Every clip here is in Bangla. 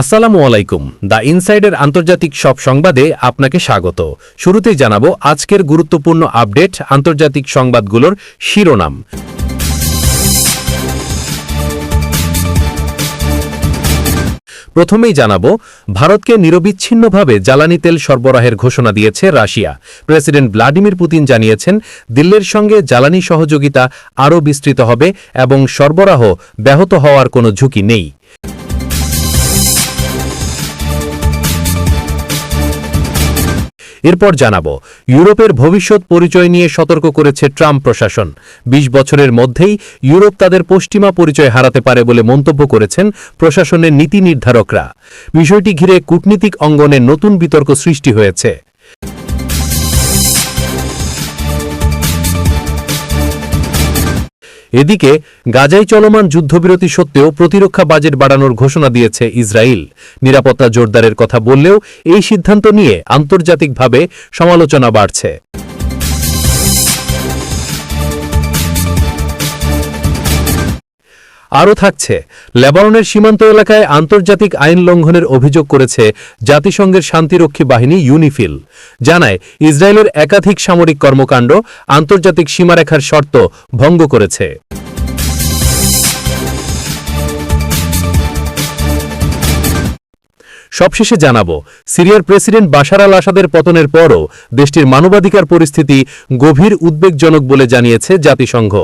আসসালামু আলাইকুম। দ্য ইনসাইডের আন্তর্জাতিক সব সংবাদে আপনাকে স্বাগত। শুরুতেই জানাব আজকের গুরুত্বপূর্ণ আপডেট আন্তর্জাতিক সংবাদগুলোর শিরোনাম। প্রথমেই জানাব, ভারতকে নিরবিচ্ছিন্নভাবে জ্বালানি তেল সরবরাহের ঘোষণা দিয়েছে রাশিয়া। প্রেসিডেন্ট ভ্লাদিমির পুতিন জানিয়েছেন, দিল্লির সঙ্গে জ্বালানি সহযোগিতা আরও বিস্তৃত হবে এবং সরবরাহ ব্যাহত হওয়ার কোনো ঝুঁকি নেই। এরপর জানাব, ইউরোপের ভবিষ্যৎ পরিচয় নিয়ে সতর্ক করেছে ট্রাম্প প্রশাসন। ২০ বছরের মধ্যেই ইউরোপ তাদের পশ্চিমা পরিচয় হারাতে পারে বলে মন্তব্য করেছেন প্রশাসনের নীতি নির্ধারকরা। বিষয়টি ঘিরে কূটনীতিক অঙ্গনে নতুন বিতর্ক সৃষ্টি হয়েছে। এদিকে, গাজায় চলমান যুদ্ধবিরতি সত্ত্বেও প্রতিরক্ষা বাজেট বাড়ানোর ঘোষণা দিয়েছে ইসরায়েল। নিরাপত্তা জোরদারের কথা বললেও এই সিদ্ধান্ত নিয়ে আন্তর্জাতিকভাবে সমালোচনা বাড়ছে। আরও থাকছে। লেবাননের সীমান্ত এলাকায় আন্তর্জাতিক আইন লঙ্ঘনের অভিযোগ করেছে জাতিসংঘের শান্তিরক্ষী বাহিনী ইউনিফিল। জানায়, ইসরায়েলের একাধিক সামরিক কর্মকাণ্ড আন্তর্জাতিক সীমারেখার শর্ত ভঙ্গ করেছে। সবশেষে জানাব, সিরিয়ার প্রেসিডেন্ট বাশার আল আসাদের পতনের পরও দেশটির মানবাধিকার পরিস্থিতি গভীর উদ্বেগজনক বলে জানিয়েছে জাতিসংঘ।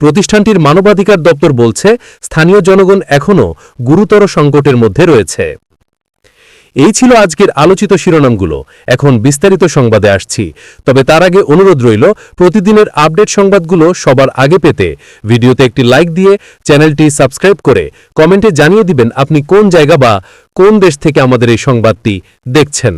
প্রতিষ্ঠানটির মানবাধিকার দপ্তর বলছে, স্থানীয় জনগণ এখনও গুরুতর সংকটের মধ্যে রয়েছে। এই ছিল আজকের আলোচিত শিরোনামগুলো। এখন বিস্তারিত সংবাদে আসছি। তবে তার আগে অনুরোধ রইল, প্রতিদিনের আপডেট সংবাদগুলো সবার আগে পেতে ভিডিওতে একটি লাইক দিয়ে চ্যানেলটি সাবস্ক্রাইব করে কমেন্টে জানিয়ে দিবেন আপনি কোন জায়গা বা কোন দেশ থেকে আমাদের এই সংবাদটি দেখছেন।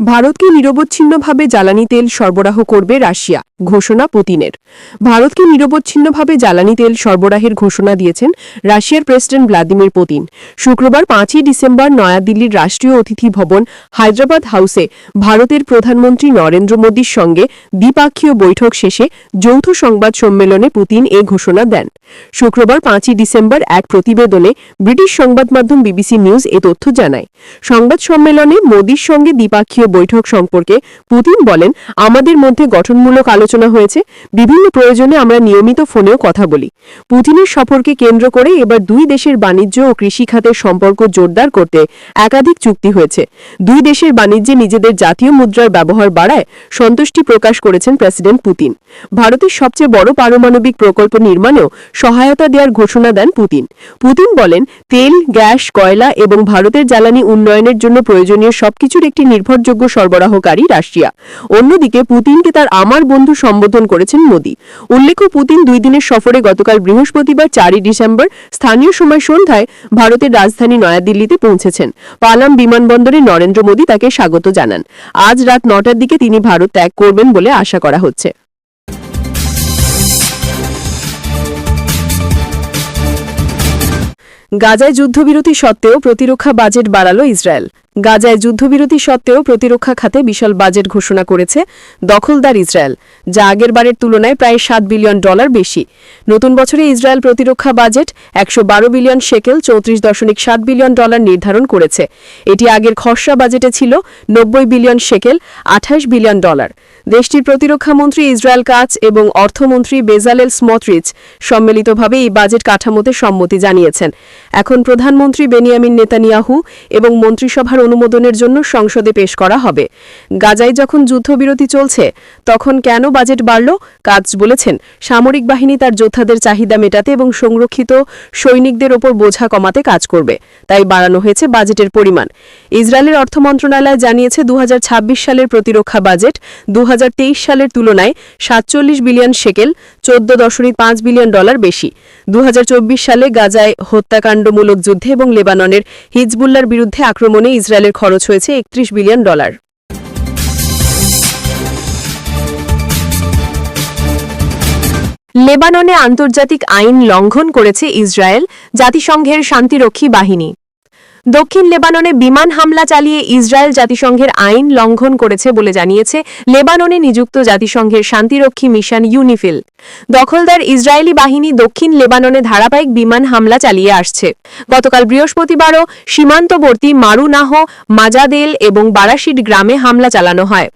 ভারতকে নিরবচ্ছিন্নভাবে জ্বালানি তেল সরবরাহ করবে রাশিয়া। ঘোষণা পুতিনের। ভারতকে নিরবচ্ছিন্নভাবে জ্বালানি তেল সরবরাহের ঘোষণা দিয়েছেন রাশিয়ার প্রেসিডেন্ট ভ্লাদিমির পুতিন। শুক্রবার পাঁচই ডিসেম্বর নয়াদিল্লির রাষ্ট্রীয় অতিথি ভবন হায়দ্রাবাদ হাউসে ভারতের প্রধানমন্ত্রী নরেন্দ্র মোদীর সঙ্গে দ্বিপাক্ষীয় বৈঠক শেষে যৌথ সংবাদ সম্মেলনে পুতিন এ ঘোষণা দেন। শুক্রবার পাঁচই ডিসেম্বর এক প্রতিবেদনে ব্রিটিশ সংবাদ মাধ্যম বিবিসি নিউজ এ তথ্য জানায়। সংবাদ সম্মেলনে মোদীর সঙ্গে দ্বিপাক্ষীয় বৈঠক সম্পর্কে পুতিন বলেন, আমাদের মধ্যে গঠনমূলক আলোচনা হয়েছে, বিভিন্ন প্রয়োজনে আমরা নিয়মিত ফোনেও কথা বলি। পুতিনের সফরকে কেন্দ্র করে এবার দুই দেশের বাণিজ্য ও কৃষি খাতের সম্পর্ক জোরদার করতে একাধিক চুক্তি হয়েছে। দুই দেশের বাণিজ্যে নিজেদের জাতীয় মুদ্রার ব্যবহার বাড়ায় সন্তুষ্টি প্রকাশ করেছেন প্রেসিডেন্ট পুতিন। ভারতের সবচেয়ে বড় পারমাণবিক প্রকল্প নির্মাণেও সহায়তা দেওয়ার ঘোষণা দেন পুতিন। পুতিন বলেন, তেল, গ্যাস, কয়লা এবং ভারতের জ্বালানি উন্নয়নের জন্য প্রয়োজনীয় সবকিছুর একটি নির্ভরযোগ্য সরবরাহকারী রাশিয়া। অন্যদিকে পুতিনকে তার আমার বন্ধু সম্বোধন করেছেন মোদী। উল্লেখ্য, পুতিন দুই দিনের সফরে গতকাল বৃহস্পতিবার চারই ডিসেম্বর স্থানীয় সময় সন্ধ্যায় ভারতের রাজধানী নয়াদিল্লিতে পৌঁছেছেন। পালাম বিমানবন্দরে নরেন্দ্র মোদী তাকে স্বাগত জানান। আজ রাত নটার দিকে তিনি ভারত ত্যাগ করবেন বলে আশা করা হচ্ছে। গাজায় যুদ্ধবিরতি সত্ত্বেও প্রতিরক্ষা বাজেট বাড়াল ইসরায়েল। গাজায় যুদ্ধবিরতি সত্ত্বেও প্রতিরক্ষা খাতে বিশাল বাজেট ঘোষণা করেছে দখলদার ইসরায়েল, যা আগের বারের তুলনায় প্রায় সাত বিলিয়ন ডলার বেশি। নতুন বছরে ইসরায়েল প্রতিরক্ষা বাজেট একশো বারো বিলিয়ন শেকেল চৌত্রিশ দশমিক সাত বিলিয়ন ডলার নির্ধারণ করেছে। এটি আগের খসড়া বাজেটে ছিল নব্বই বিলিয়ন শেকেল আঠাশ বিলিয়ন ডলার। দেশটির প্রতিরক্ষা মন্ত্রী ইসরায়েল কাচ এবং অর্থমন্ত্রী বেজালেল স্মটরিচ সম্মিলিতভাবে এই বাজেট কাঠামোতে সম্মতি জানিয়েছেন। এখন প্রধানমন্ত্রী বেনিয়ামিন নেতানিয়াহু এবং মন্ত্রিসভার অনুমোদনের জন্য সংসদে পেশ করা হবে। গাজায় যখন যুদ্ধবিরতি চলছে, তখন কেন বাজেট বাড়ল? কাজ বলেছেন, সামরিক বাহিনী তার যোদ্ধাদের চাহিদা মেটাতে এবং সংরক্ষিত সৈনিকদের ওপর বোঝা কমাতে কাজ করবে। তাই বাড়ানো হয়েছে বাজেটের পরিমাণ। ইসরায়েলের অর্থ মন্ত্রণালয় জানিয়েছে দু হাজার ছাব্বিশ সালের প্রতিরক্ষা বাজেট দু হাজার তেইশ সালের তুলনায় সাতচল্লিশ বিলিয়ন শেকেল চোদ্দ দশমিক পাঁচ বিলিয়ন ডলার বেশি। দু হাজার চব্বিশ সালে গাজায় হত্যাকাণ্ডমূলক যুদ্ধে এবং লেবাননের হিজবুল্লার বিরুদ্ধে আক্রমণে ইসরায়েলের খরচ হয়েছে একত্রিশ বিলিয়ন ডলার। লেবাননে আন্তর্জাতিক আইন লঙ্ঘন করেছে ইসরায়েল, জাতিসংঘের শান্তিরক্ষী বাহিনী। দক্ষিণ লেবাননে বিমান হামলা চালিয়ে ইসরায়েল জাতিসংঘের আইন লঙ্ঘন করেছে বলে জানিয়েছে লেবাননে নিযুক্ত জাতিসংঘের শান্তিরক্ষী মিশন ইউনিফিল। দখলদার ইসরায়েলি বাহিনী দক্ষিণ লেবাননে ধারাবাহিক বিমান হামলা চালিয়ে আসছে। গতকাল বৃহস্পতিবারও সীমান্তবর্তী মারুনাহ, মাজাদেল এবং বারাশিড গ্রামে হামলা চালানো হয়।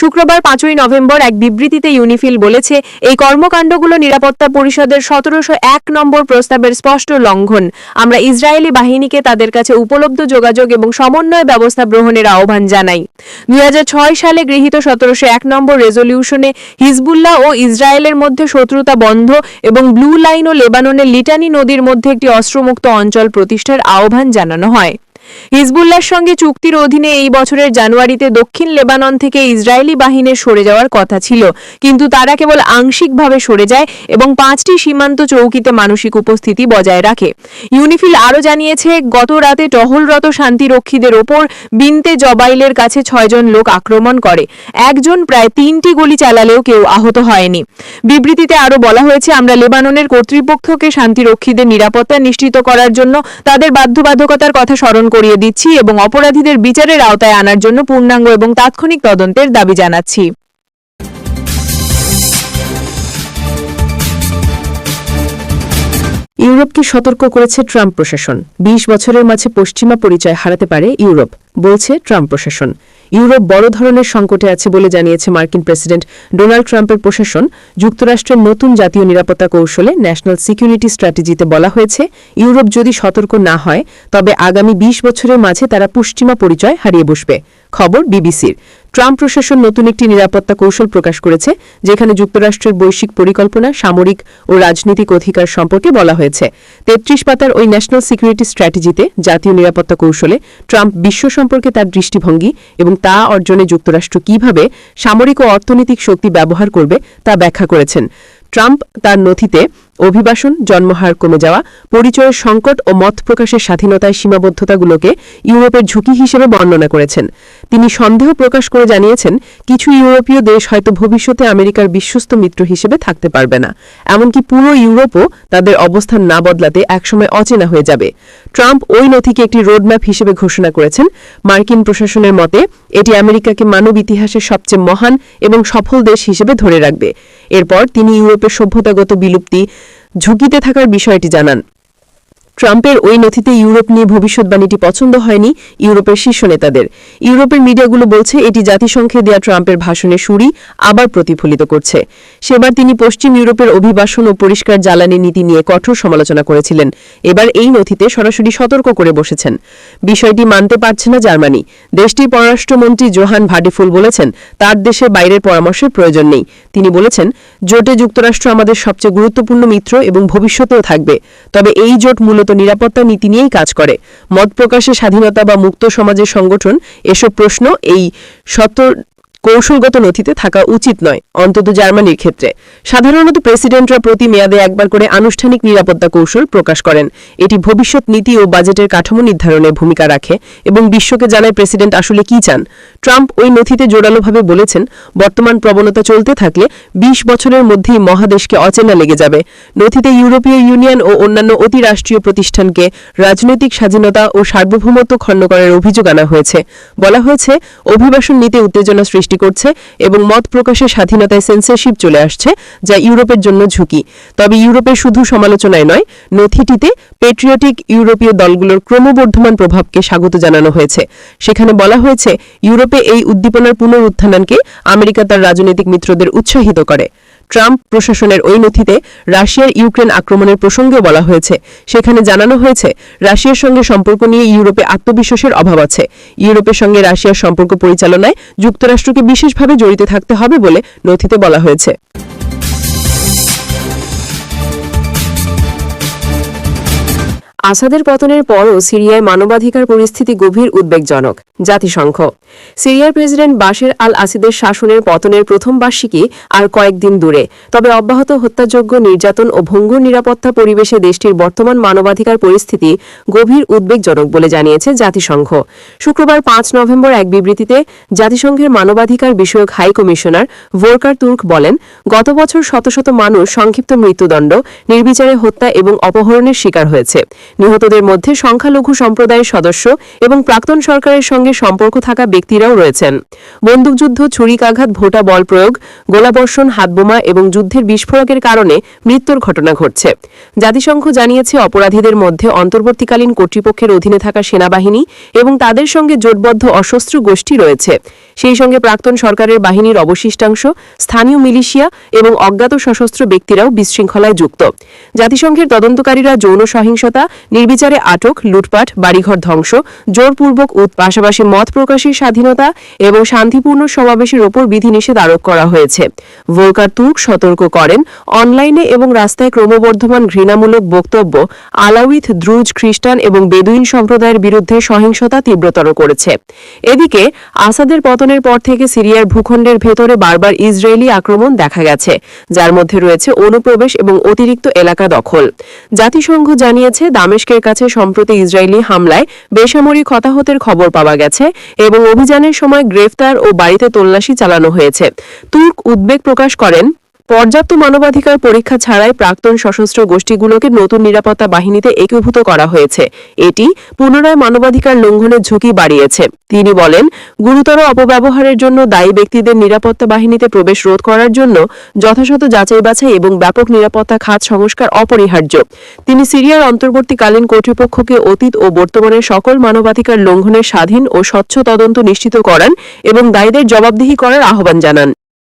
শুক্রবার পাঁচই নভেম্বর এক বিবৃতিতে ইউনিফিল বলেছে, এই কর্মকাণ্ডগুলো নিরাপত্তা পরিষদের সতেরোশো এক নম্বর প্রস্তাবের স্পষ্ট লঙ্ঘন। আমরা ইসরায়েলি বাহিনীকে তাদের কাছে উপলব্ধ যোগাযোগ এবং সমন্বয় ব্যবস্থা গ্রহণের আহ্বান জানাই। দুই হাজার ছয় সালে গৃহীত সতেরোশো এক নম্বর রেজলিউশনে হিজবুল্লাহ ও ইসরায়েলের মধ্যে শত্রুতা বন্ধ এবং ব্লু লাইন ও লেবাননের লিটানি নদীর মধ্যে একটি অস্ত্রমুক্ত অঞ্চল প্রতিষ্ঠার আহ্বান জানানো হয়। হিজবুল্লাহর সঙ্গে চুক্তির অধীনে এই বছরের জানুয়ারিতে দক্ষিণ লেবানন থেকে ইসরায়েলি বাহিনীর সরে যাওয়ার কথা ছিল। কিন্তু তারা কেবল আংশিকভাবে সরে যায় এবং পাঁচটি সীমান্ত চৌকিতে মানসিক উপস্থিতি বজায় রাখে। ইউনিফিল আরও জানিয়েছে, গত রাতে টহলরত শান্তিরক্ষীদের ওপর বিনতে জবাইলের কাছে ছয়জন লোক আক্রমণ করে। একজন প্রায় তিনটি গুলি চালালেও কেউ আহত হয়নি। বিবৃতিতে আরও বলা হয়েছে, আমরা লেবাননের কর্তৃপক্ষকে শান্তিরক্ষীদের নিরাপত্তা নিশ্চিত করার জন্য তাদের বাধ্যবাধকতার কথা স্মরণ করিয়ে দিচ্ছি এবং অপরাধীদের বিচারের আওতায় আনার জন্য পূর্ণাঙ্গ এবং তাৎক্ষণিক তদন্তের দাবি জানাচ্ছি। ইউরোপকে সতর্ক করেছে ট্রাম্প প্রশাসন। বিশ বছরের মাঝে পশ্চিমা পরিচয় হারাতে পারে ইউরোপ, বলছে ট্রাম্প প্রশাসন। ইউরোপ বড় ধরনের সংকটে আছে বলে জানিয়েছে মার্কিন প্রেসিডেন্ট ডোনাল্ড ট্রাম্পের প্রশাসন। যুক্তরাষ্ট্রের নতুন জাতীয় নিরাপত্তা কৌশলে ন্যাশনাল সিকিউরিটি স্ট্র্যাটেজিতে বলা হয়েছে, ইউরোপ যদি সতর্ক না হয়, তবে আগামী ২০ বছরের মাঝে তারা পশ্চিমা পরিচয় হারিয়ে বসবে। খবর বিবিসির। ট্রাম্প প্রশাসন নতুন একটি নিরাপত্তা কৌশল প্রকাশ করেছে, যেখানে যুক্তরাষ্ট্রের বৈশ্বিক পরিকল্পনা, সামরিক ও রাজনৈতিক অধিকার সম্পর্কে বলা হয়েছে। তেত্রিশ পাতার ওই ন্যাশনাল সিকিউরিটি স্ট্র্যাটেজিতে জাতীয় নিরাপত্তা কৌশলে ট্রাম্প বিশ্ব সম্পর্কে তার দৃষ্টিভঙ্গি এবং তা অর্জনে যুক্তরাষ্ট্র কীভাবে সামরিক ও অর্থনৈতিক শক্তি ব্যবহার করবে তা ব্যাখ্যা করেছেন। ট্রাম্প তার নথিতে অভিবাসন, জন্মহার কমে যাওয়া, পরিচয়ের সংকট ও মত প্রকাশের স্বাধীনতায় সীমাবদ্ধতাগুলোকে ইউরোপের ঝুঁকি হিসেবে বর্ণনা করেছেন। তিনি সন্দেহ প্রকাশ করে জানিয়েছেন, কিছু ইউরোপীয় দেশ হয়তো ভবিষ্যতে আমেরিকার বিশ্বস্ত মিত্র হিসেবে থাকতে পারবে না। এমনকি পুরো ইউরোপও তাদের অবস্থান না বদলাতে একসময় অচেনা হয়ে যাবে। ট্রাম্প ওই নথিকে একটি রোডম্যাপ হিসেবে ঘোষণা করেছেন। মার্কিন প্রশাসনের মতে, এটি আমেরিকাকে মানব ইতিহাসের সবচেয়ে মহান এবং সফল দেশ হিসেবে ধরে রাখবে। এরপর তিনি ইউরোপের সভ্যতাগত বিলুপ্তি ঝুঁকিতে থাকার বিষয়টি জানান। ট্রাম্পের ওই নথিতে ইউরোপ নিয়ে ভবিষ্যৎবাণীটি পছন্দ হয়নি ইউরোপের শীর্ষ নেতাদের। ইউরোপের মিডিয়াগুলো বলছে, এটি জাতিসংঘে দেয়া ট্রাম্পের ভাষণের সুরই আবার প্রতিফলিত করছে। সেবার তিনি পশ্চিম ইউরোপের অভিবাসন ও পরিষ্কার জ্বালানি নীতি নিয়ে কঠোর সমালোচনা করেছিলেন। এবার এই নথিতে সরাসরি সতর্ক করে বসেছেন। বিষয়টি মানতে পারছে না জার্মানি। দেশটির পররাষ্ট্রমন্ত্রী জোহান ভাডিফুল বলেছেন, তার দেশে বাইরের পরামর্শের প্রয়োজন নেই। তিনি বলেছেন, জোটে যুক্তরাষ্ট্র আমাদের সবচেয়ে গুরুত্বপূর্ণ মিত্র এবং ভবিষ্যতেও থাকবে। তবে এই জোট মূলত নিরাপত্তা নীতি নিয়েই কাজ করে। মত প্রকাশের স্বাধীনতা বা মুক্ত সমাজের সংগঠন, এসব প্রশ্ন এই সত্তর কৌশলগত নথিতে থাকা উচিত নয়, অন্তত জার্মানির ক্ষেত্রে। সাধারণত প্রেসিডেন্টরা প্রতি মেয়াদে একবার করে আনুষ্ঠানিক নিরাপত্তা কৌশল প্রকাশ করেন। এটি ভবিষ্যৎ নীতি ও বাজেটের কাঠামো নির্ধারণে ভূমিকা রাখে এবং বিশ্বকে জানায় প্রেসিডেন্ট আসলে কি চান। ট্রাম্প ওই নথিতে জোরালোভাবে বলেছেন, বর্তমান প্রবণতা চলতে থাকলে ২০ বছরের মধ্যেই মহাদেশকে অচেনা লেগে যাবে। নথিতে ইউরোপীয় ইউনিয়ন ও অন্যান্য অতিরাষ্ট্রীয় প্রতিষ্ঠানকে রাজনৈতিক স্বাধীনতা ও সার্বভৌমত্ব খণ্ড করার অভিযোগ আনা হয়েছে। বলা হয়েছে, অভিবাসন নীতি উত্তেজনা সৃষ্টি করছে এবং মত প্রকাশের স্বাধীনতায় সেন্সরশিপ চলে আসছে, যা ইউরোপের জন্য ঝুঁকি। তবে ইউরোপের শুধু সমালোচনায় নয়, নথিটিতে পেট্রিয়টিক ইউরোপীয় দলগুলোর ক্রমবর্ধমান প্রভাবকে স্বাগত জানানো হয়েছে। সেখানে বলা হয়েছে, ইউরোপে এই উদ্দীপনার পুনরুত্থানকে আমেরিকা তার রাজনৈতিক মিত্রদের উৎসাহিত করে। ট্রাম্প প্রশাসনের ওই নথিতে রাশিয়ার ইউক্রেন আক্রমণের প্রসঙ্গে বলা হয়েছে। সেখানে জানানো হয়েছে, রাশিয়ার সঙ্গে সম্পর্ক নিয়ে ইউরোপে আত্মবিশ্বাসের অভাব আছে। ইউরোপের সঙ্গে রাশিয়ার সম্পর্ক পরিচালনায় যুক্তরাষ্ট্রকে বিশেষভাবে জড়িত থাকতে হবে বলে নথিতে বলা হয়েছে। আসাদের পতনের পরও সিরিয়ায় মানবাধিকার পরিস্থিতি গভীর উদ্বেগজনক, জাতিসংঘ। সিরিয়ার প্রেসিডেন্ট বাশের আল আসিদের শাসনের পতনের প্রথম বার্ষিকী আর কয়েকদিন দূরে, তবে অব্যাহত হত্যাযোগ্য নির্যাতন ও ভঙ্গুর নিরাপত্তা পরিবেশে দেশটির বর্তমান মানবাধিকার পরিস্থিতি গভীর উদ্বেগজনক বলে জানিয়েছে জাতিসংঘ। শুক্রবার পাঁচ নভেম্বর এক বিবৃতিতে জাতিসংঘের মানবাধিকার বিষয়ক হাই কমিশনার ভোরকার তুর্ক বলেন, গত বছর শত শত মানুষ সংক্ষিপ্ত মৃত্যুদণ্ড, নির্বিচারে হত্যা এবং অপহরণের শিকার হয়েছে। নিহতদের মধ্যে সংখ্যালঘু সম্প্রদায়ের সদস্য এবং প্রাক্তন সরকারের সঙ্গে সম্পর্ক থাকা ব্যক্তিরাও রয়েছেন। বন্দুকযুদ্ধ, ছুরিকাঘাত, ভোটা বল প্রয়োগ, গোলাবর্ষণ, হাতবোমা এবং যুদ্ধের বিস্ফোরকের কারণে মৃত্যুর ঘটনা ঘটছে। জাতিসংঘ জানিয়েছে অপরাধীদের মধ্যে অন্তর্বর্তীকালীন কর্তৃপক্ষের অধীনে থাকা সেনাবাহিনী এবং তাদের সঙ্গে জোটবদ্ধ অসস্ত্র গোষ্ঠী রয়েছে। সেই সঙ্গে প্রাক্তন সরকারের বাহিনীর অবশিষ্টাংশ, স্থানীয় মিলিশিয়া এবং অজ্ঞাত সশস্ত্র ব্যক্তিরাও বিশৃঙ্খলায় যুক্ত। জাতিসংঘের তদন্তকারীরা যৌন সহিংসতা নির্বিচারে আটক, লুটপাট, বাড়িঘর ধ্বংস, জোরপূর্বক পাশাপাশি মত প্রকাশের স্বাধীনতা এবং শান্তিপূর্ণ সমাবেশের ওপর বিধিনিষেধ আরোপ করা হয়েছে। ভোলকার তুর্ক সতর্ক করেন, অনলাইনে এবং রাস্তায় ক্রমবর্ধমান ঘৃণামূলক বক্তব্য আলাউইথ, দ্রুজ, খ্রিস্টান এবং বেদুইন সম্প্রদায়ের বিরুদ্ধে সহিংসতা তীব্রতর করেছে। এদিকে, আসাদের পতনের পর থেকে সিরিয়ার ভূখণ্ডের ভেতরে বারবার ইসরায়েলি আক্রমণ দেখা গেছে, যার মধ্যে রয়েছে অনুপ্রবেশ এবং অতিরিক্ত এলাকা দখল। জাতিসংঘ জানিয়েছে দামেস্কের কাছে সম্প্রতি ইসরায়েলি হামলায় বেসামরিক হতাহতের খবর পাওয়া গেছে এবং অভিযানের সময় গ্রেফতার ও বাড়িতে তল্লাশি চালানো হয়েছে। তুর্ক উদ্বেগ প্রকাশ করেন পর্যাপ্ত মানবাধিকার পরীক্ষা ছাড়াই প্রাক্তন সশস্ত্র গোষ্ঠীগুলোকে নতুন নিরাপত্তা বাহিনীতে একীভূত করা হয়েছে। এটি পুনরায় মানবাধিকার লঙ্ঘনের ঝুঁকি বাড়িয়েছে। তিনি বলেন, গুরুতর অপব্যবহারের জন্য দায়ী ব্যক্তিদের নিরাপত্তা বাহিনীতে প্রবেশ রোধ করার জন্য যথাযথ যাচাই বাছাই এবং ব্যাপক নিরাপত্তা খাত সংস্কার অপরিহার্য। তিনি সিরিয়ার অন্তর্বর্তীকালীন কর্তৃপক্ষকে অতীত ও বর্তমানের সকল মানবাধিকার লঙ্ঘনের স্বাধীন ও স্বচ্ছ তদন্ত নিশ্চিত করান এবং দায়ীদের জবাবদিহি করার আহ্বান জানান।